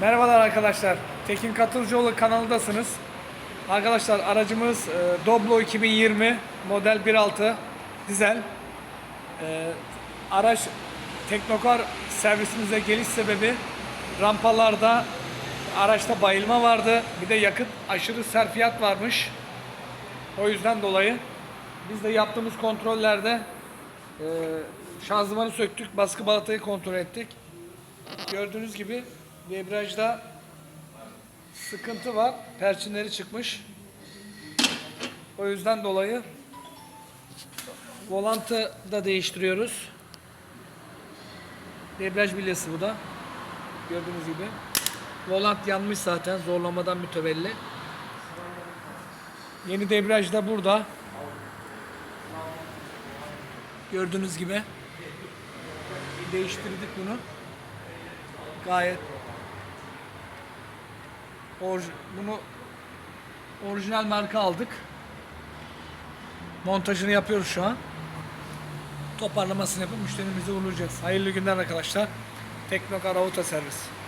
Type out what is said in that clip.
Merhabalar arkadaşlar. Tekin Katılcıoğlu kanalındasınız. Arkadaşlar aracımız e, Doblo 2020 model 1.6 dizel. E, araç Teknokar servisimize geliş sebebi rampalarda araçta bayılma vardı. Bir de yakıt aşırı serfiyat varmış. O yüzden dolayı biz de yaptığımız kontrollerde e, şanzımanı söktük, baskı balatayı kontrol ettik. Gördüğünüz gibi debriyajda sıkıntı var. Perçinleri çıkmış. O yüzden dolayı volantı da değiştiriyoruz. Debriyaj bilyesi bu da. Gördüğünüz gibi. Volant yanmış zaten zorlamadan mütevelli. Yeni debriyaj da burada. Gördüğünüz gibi. Değiştirdik bunu. Gayet bunu orijinal marka aldık. Montajını yapıyoruz şu an. Toparlamasını yapıp müşterimize uğurlayacağız. Hayırlı günler arkadaşlar. Teknokar Auto Servis.